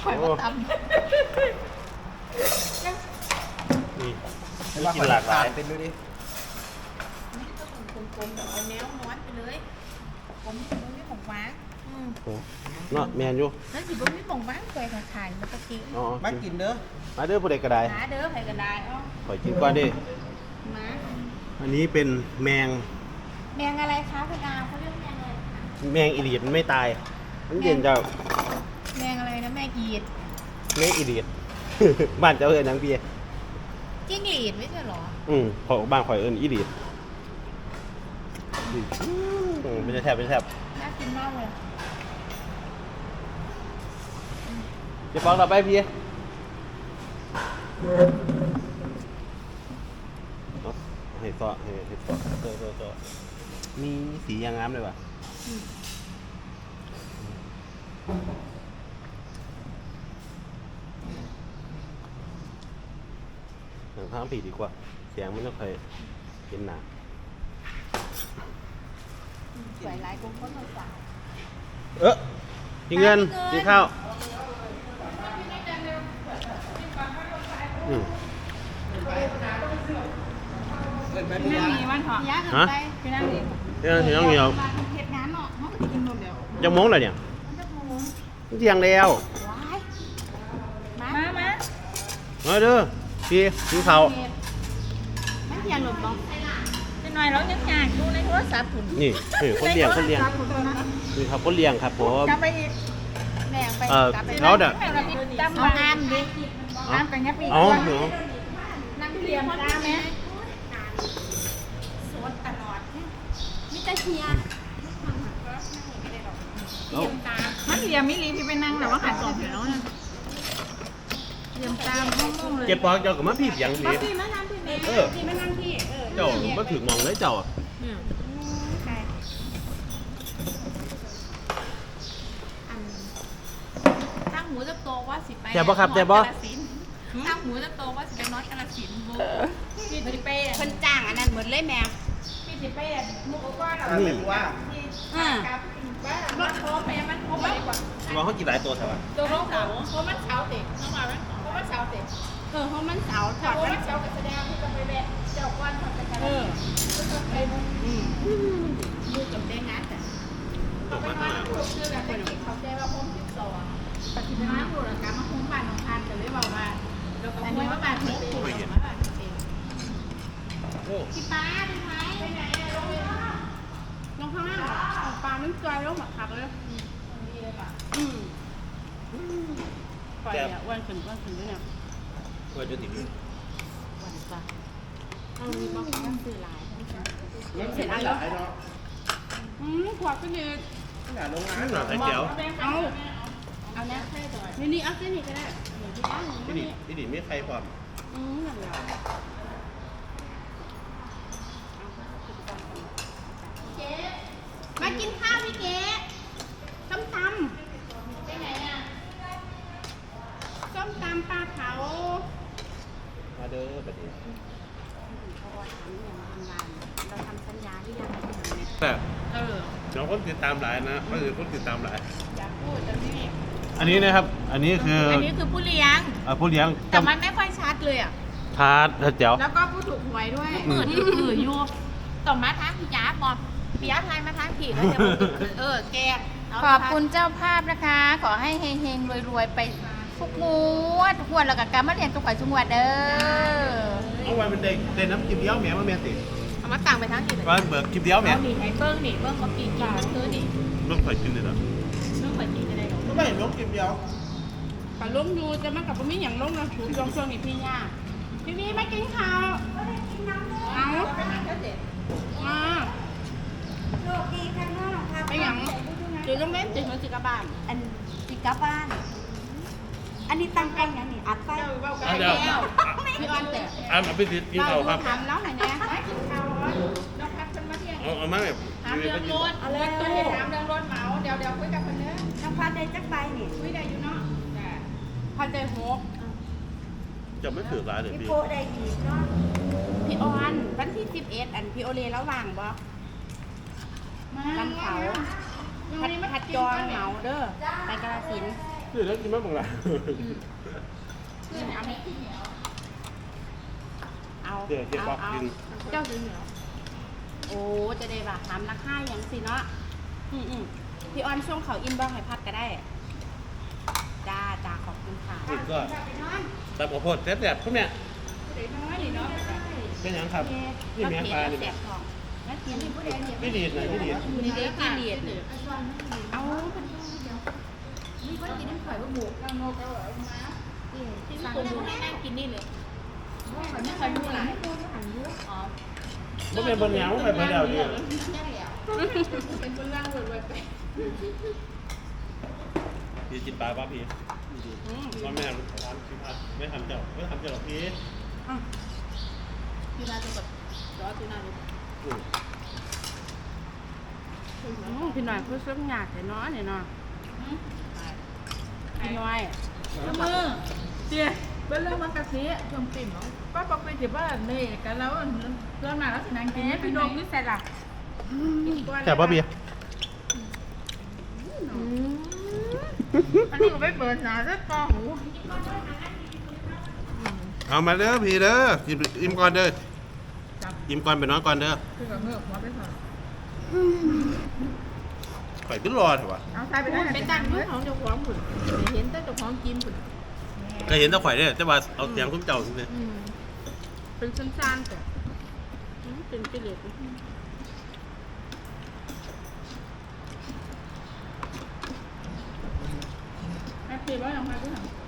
ข่อยมาตำนี่เห็นว่กินหลากหลายเป็นดูดินี่ก็ผมกลมๆแบบเอาแนวม้วนไปเลยผมผมไม่ผมว้างอืมโอ้เนาะแมนอยู่แล้วสิผมไม่ผมว้างเคยถ่ายมาตะกี้อ๋อมากินเด้อมาเด้อผู้ใดก็ได้หาเด้อใครก็ได้อ๋อขอกินก่อนดิมาอันนี้เป็นแมง แมงอะไรคะคุณอาเขาเรียกแมงอะไรคะแมงอีดีดมันไม่ตายมันเย็นจ้า แมงอะไรนะแมงอีดแมงอีดีดบ้านเจ้าเอิญนังเบียร์จิ้งหรีดไม่ใช่เหรอ อืมขอบ้านข่อยเอิญอีดีดอืมเป็นแทบเป็นแทบน่ากินมากเลยจะบอกต่อไปพี่เอาให้ซอให้ให้ซอโซโซโซมีสียางงามเลยว่ะางข้างผีดีกว่า เสียงมันไม่ค่อยเห็นหนาสวยหลายกลมข้นหน่อยจ้ะเออกินเงินกินเงินกินข้าวอืมเอินไปพี่พี่นั่งยามีวันเถอะยากเกินฮะไปพี่นั่งมีเรื่องที่น้องเหนียวมาทำเฮ็ดงานเนาะมันก็กินหมดแล้วจะมงเลยเนี่ยมันจะโมงเที่ยงแล้วว้ายมามา มามาเด้อ พี่กินข้าวมันเที่ยงหลบบ้องจะหน่อยเรายังอยากดูในโทรศัพท์คุณนี่นี่คนเลี้ยงคนเลี้ยงนี่ครับคนเลี้ยงครับผมกลับไปอีกแม่งไปเอ่อกลับไปเขาเนี่ยจำเอางานดิงานไปเงี้ยปีกเอาว่าเดี๋ยวนั่งเรียนตามไหมสดตลอดมิตรเฮียเอามันเรียมไม่รีพี่ไปนั่งแต่ว่าหันกล่องอยู่แล้วนะเรียมตามห้องมุ่งเลยเจ็บปอกเจ้ากับมาพี่เสียงพี่ พี่มานั่งพี่เมย์เออ พี่มานั่งพี่ เออเจ้ามาถึงมองเลยเจ้าอะอืมใช่อันตั้งหมูจะโตว่าสิไปแจ็บปะครับแจ็บปะกาฬสินธุ์ตั้งหมูจะโตว่าสิไปน้อยกาลสินธุ์โบพี่สิเป้คนจ้างอันนั้นเหมือนเลยแม่พี่สิเป้มุกว่าเรานี่เป็นว่าอ่ารถโค้งแม่มันโค้งดีกว่าว่าเขากินหลายตัวใช่ปะตัวรถเสาเพราะมันเสาเตะน้อง เตะเออเพราะมันเสาถอดมันเสากับแสดงที่จะไปแบะเจ้าก้อนถอดกันเออไปอืมดูจบได้งานแต่เขาไปว่าถูกคือแบบเป็นเขาใจว่าพมสิบสองปฏิบัติหน้าที่หลักการมาคุ้มบ้านของพันกันเลยบอกว่าอันนี้ว่าบ้านถูกถูกมาบ้านเองโอ้พี่ป้าพี่ไทยไปไหนลงเลยลงข้างล่างปลามันจอยลงแบบขับเลยอืมปล่อยเนี่ยวันขึ้นวันขึ้นด้วยเนี่ย เปิดดูติดวันจ้ะเอามีบางคนสื่อหลายเสร็จแล้วเนาะอืมขวดก็ยืดขนาดโรงงานนี่หนาไอ้เจียวเอา เอาแน่ใช่ต่อยนี่นี่เอาเส้นนี้ก็ได้เหมือนที่ย่างที่ดิที่ดิไม่ใครพร้อมอืมนั่นแหละเจ๊มากินข้าวพี่เจ๊ส้มตำไปไหนอะ ส้มตำปลาเผา มา เด้อประเดี๋ยวเราทำสัญญาที่ยังแต่เออน้องคนติดตามหลายนะก็คือคนติดตามหลาย อยากพูดแต่นี่อันนี้นะครับ อันนี้คืออันนี้คือผู้เลี้ยงเอ่อผู้เลี้ยงแต่มันไม่ค่อยชัดเลยอะทาร์ตเจียวแล้วก็ผู้ถูกหวยด้วยเออที่ถืออยู่ต่อมาทางพี่จ๋าบอกพี่จ๋าทายมาทางผีแล้วจะเออแกขอบคุณเจ้าภาพนะคะ ขอให้เฮงๆรวยๆไป ทุกงวดทุกงวดแล้วก็การมาเรียนทุกข่อยทุกงวดเด้อเอาไว้เป็นเด็กเด็กน้ำกิมเดียวแหม่มาเมียติเอามาต่างไปทางผีเลยว่าเบิกกิมเดียวแหม่เอาหนีไอ้เบิ้งหนีเบิ้งเขากินกินมันคือหนีลูกข่อยกินเลยเหรอเบิ้งข่อยกินจะได้หรอก็ไม่เห็นนกกินเดียวปลาล้มอยู่จะมันกับมีอย่างล้มนะถูกช่วงช่วงนี้พี่ย่าพี่วีไม่กินข้าวเอามาโลกดีข้างนอกค่ะไปอย่างจืดลงเล่นจืดหัวจืดกระบาลอันจิกลับบ้าน อันนี้ตั้งกันอย่างนี้อัดไปอันเดียวพี่ออนแต่อะเอาไปติดกินเขาครับทำแล้วไหนเนี่ยกินข้าวน้องพักเป็นมาเที่ยงเอาเอามาแบบถามเรื่องรถเอาเลยตัวที่ถามเรื่องรถเหมาเดี๋ยวเดี๋ยวคุยกับคนเนื้อน้ำพัดได้จักใบนี่คุยได้อยู่เนาะพันใจหกจะไม่ถือร้ายเลยพี่พี่โปะได้อีกเนาะพี่ออนวันที่สิบเอ็ดอันพี่โอเลระหว่างบ่มาวันเสาร์พัดพัดจองเหมาเด้อไปกาฬสินธุ์ เดี๋ยวแล้วกินมากมึงละเอาไหมเอาเดี๋ยวเดี๋ยวเอาบอกเอากินเจ้าซื้อเหรอโอ้จะได้แบบถามราคาอย่างสิเนาะอืมอืมพี่ออนช่วงเขาอินบ้างให้พัดก็ได้จ้าจ้าขอบคุณค่ะนี่ก็แต่ข้าวโพดแซ่บๆพวกเนี้ยเด็กน้อยนี่เนาะเป็นหยังครับนี่แม่ปลานี่แสแม่บท้องแล้วกินนี่ผู้ใดเนี่ยไม่ดีดนะไม่ดีดนี่เด็กกินเดียดเนี่ย เอานี่ก็กินน้ำข่อยว่าหมูกางโงกเอาออกมาที่สั่งหมูให้นั่งกินนี่เลยข่อยไม่เคยรู้หลายอ๋อไม่เป็นบนเหยังไม่เป็นบนเดียวเดียวเป็นคนล่างรวยๆไปพี่กินปลาป่ะพี่อืมว่าไม่ทำร้านพี่พัดไม่ทำเจ้าไม่ทำเจ้าหรอกพี่ที่ร้านจะแบบร้อนที่นั่นเลยอืมอืมพี่หน่อยเพื่อซื้อหยาดแต่เนาะเนี่ยเนาะ พี่น้อยละมือเจี๊ยเป็นเรื่องมันกะทิชมปิ่มก็ปกติว่าเนี่ยกันแล้วเรื่องมาแล้วสินางกินเอ๊ะพี่โดมนี่ใส่ละแต่ป่ะพี่อันนี้ก็ไม่เปิดหนาสักกองหูเอามาเด้อพี่เด้ออิ่มอิ่มก่อนเด้ออิ่มก่อนไปนอนก่อนเด้อคือกับเงือกหัวไปถอด ข่อยขึ้นรอเถอะวะเอาใส่ไปได้เป็นตันเพื่อของเจ้าของผุนเห็นแต่เจ้าของกินผุนเคยเห็นแตะข่อยเนี่ยแต่ว่าเอาเสียงคุ้มเจ้าสิเป็นสั้นๆแต่อืมเป็นกิเลสแฮปปี้ว่าอย่างไรก็ทำ